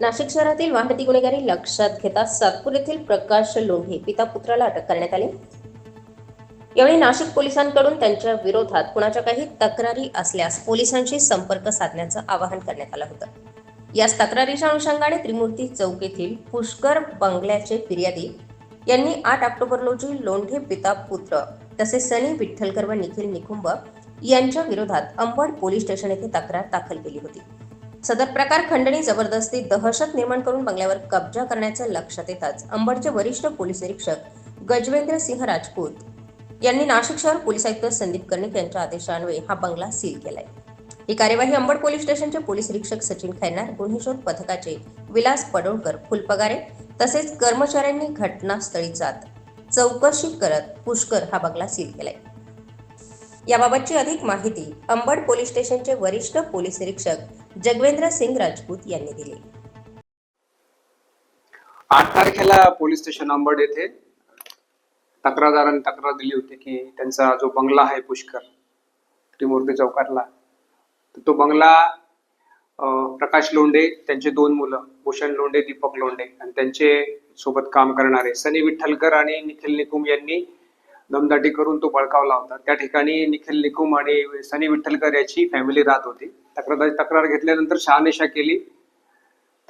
नाशिक शहरातील वाहती गुन्हेगारी लक्षात घेता सातपूर येथील प्रकाश लोंढे पिता पुत्राला अटक करण्यात आली. यावेळी नाशिक पोलिसांकडून त्यांच्या विरोधात कुणाच्या काही तक्रारी असल्यास पोलिसांशी संपर्क साधण्याचं आवाहन करण्यात आलं होतं. याच तक्रारीच्या अनुषंगाने त्रिमूर्ती चौक येथील पुष्कर बंगल्याचे फिर्यादी यांनी आठ ऑक्टोबर रोजी लोंढे पिता पुत्र तसेच सनी विठ्ठलकर व निखिल निकुंब यांच्या विरोधात अंबड पोलीस स्टेशन येथे तक्रार दाखल केली होती. सदर प्रकार खंडणी जबरदस्ती दहशत निर्माण करून बंगल्यावर कब्जा करण्याचं लक्षात येताच अंबडचे वरिष्ठ पोलीस निरीक्षक गजवेंद्र सिंह राजपूत यांनी नाशिक शहर पोलीस आयुक्त संदीप कर्णिक यांच्या आदेशान्वये हा बंगला सील केलाय. ही कार्यवाही अंबड पोलीस स्टेशनचे पोलीस निरीक्षक सचिन खैरनार गुन्हे शोध पथकाचे विलास पडोळकर फुलपगारे तसेच कर्मचाऱ्यांनी घटनास्थळी जात चौकशी करत पुष्कर हा बंगला सील केलाय. याबाबतची अधिक माहिती अंबड पोलीस स्टेशनचे वरिष्ठ पोलीस निरीक्षक जगवेंद्र सिंग राजपूत यांनी दिली. आठ तारखेला पोलीस स्टेशन अंबड येथे तक्रारदारांनी तक्रार दिली होती की त्यांचा जो बंगला आहे पुष्कर त्रिमूर्ती चौकारला तो बंगला अं, प्रकाश लोंढे त्यांचे दोन मुलं भूषण लोंढे दीपक लोंढे आणि त्यांचे सोबत काम करणारे सनी विठ्ठलकर आणि निखिल निकुम यांनी दमदाटी करून तो बळकावला होता. त्या ठिकाणी निखिल निकुम आणि सनी विठ्ठलकर याची फॅमिली राहत होती. तक्रार तक्रार घेतल्यानंतर शहानिशा केली.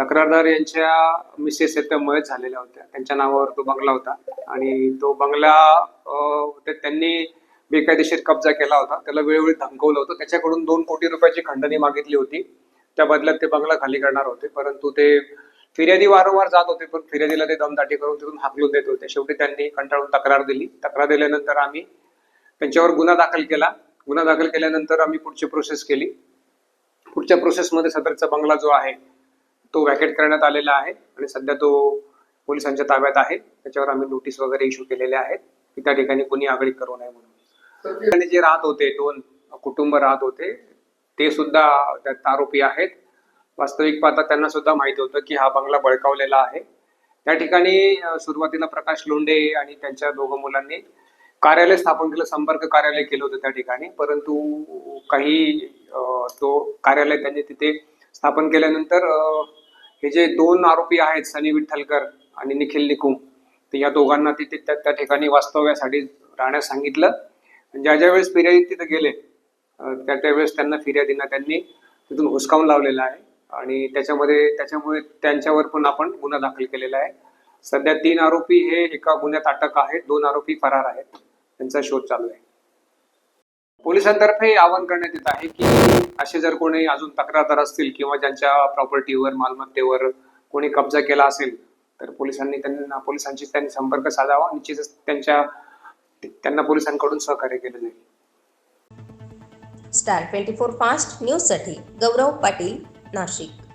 तक्रारदार यांच्या मिसेस आहेत त्या मयत झालेल्या होत्या. त्यांच्या नावावर तो बंगला होता. आणि तो बंगला अं, त्यांनी बेकायदेशीर कब्जा केला होता. त्याला वेळोवेळी धमकवलं होतं. त्याच्याकडून दोन कोटी रुपयाची खंडणी मागितली होती. त्या बदल्यात ते बंगला खाली करणार होते. परंतु ते फिर्यादी वारंवार जात होते पण फिर्यादीला ते दमदाटी करून तिथून हाकलून देत होते. शेवटी त्यांनी कंटाळून तक्रार दिली. तक्रार दिल्यानंतर आम्ही त्यांच्यावर गुन्हा दाखल केला. गुन्हा दाखल केल्यानंतर आम्ही पुढची प्रोसेस केली. पुढच्या प्रोसेसमध्ये सदरचा बंगला जो आहे तो वॅकेट करण्यात आलेला आहे आणि सध्या तो पोलिसांच्या ताब्यात आहे. त्याच्यावर आम्ही नोटीस वगैरे इश्यू केलेल्या आहेत की त्या ठिकाणी कोणी आगळी करू नये म्हणून. ठिकाणी जे राहत होते दोन कुटुंब राहत होते ते सुद्धा त्यात आरोपी आहेत. वास्तविक पाहता त्यांना सुद्धा माहिती होतं की हा बंगला बळकावलेला आहे. त्या ठिकाणी सुरुवातीला प्रकाश लोंढे आणि त्यांच्या दोघं मुलांनी कार्यालय स्थापन केलं संपर्क कार्यालय केलं होतं त्या ठिकाणी. परंतु काही तो कार्यालय त्यांनी तिथे स्थापन केल्यानंतर हे जे दोन आरोपी आहेत सनी विठ्ठलकर आणि निखिल निकुम तर या दोघांना तिथे त्या ठिकाणी वास्तव्यासाठी राहण्यास सांगितलं. ज्या ज्या वेळेस फिर्यादी तिथे गेले त्या त्यावेळेस त्यांना फिर्यादींना त्यांनी तिथून हुसकावून लावलेला आहे. आणि त्याच्यामध्ये त्याच्यामुळे त्यांच्यावर पण आपण गुन्हा दाखल केलेला आहे. सध्या तीन आरोपी हे एका गुन्ह्यात अटक आहेत दोन आरोपी फरार आहेत. त्यांचा शोध चालू आहे. पोलिसांतर्फे आवाहन करण्यात येत आहे की असे जर कोणी अजून तक्रारदार असतील किंवा ज्यांच्या प्रॉपर्टीवर मालमत्तेवर कोणी कब्जा केला असेल तर पोलिसांनी त्यांना पोलिसांशी त्यांनी संपर्क साधावा. निश्चितच त्यांच्या त्यांना पोलिसांकडून सहकार्य केलं जाईल. स्टार ट्वेंटी फोर फास्ट न्यूजसाठी गौरव पाटील नाशिक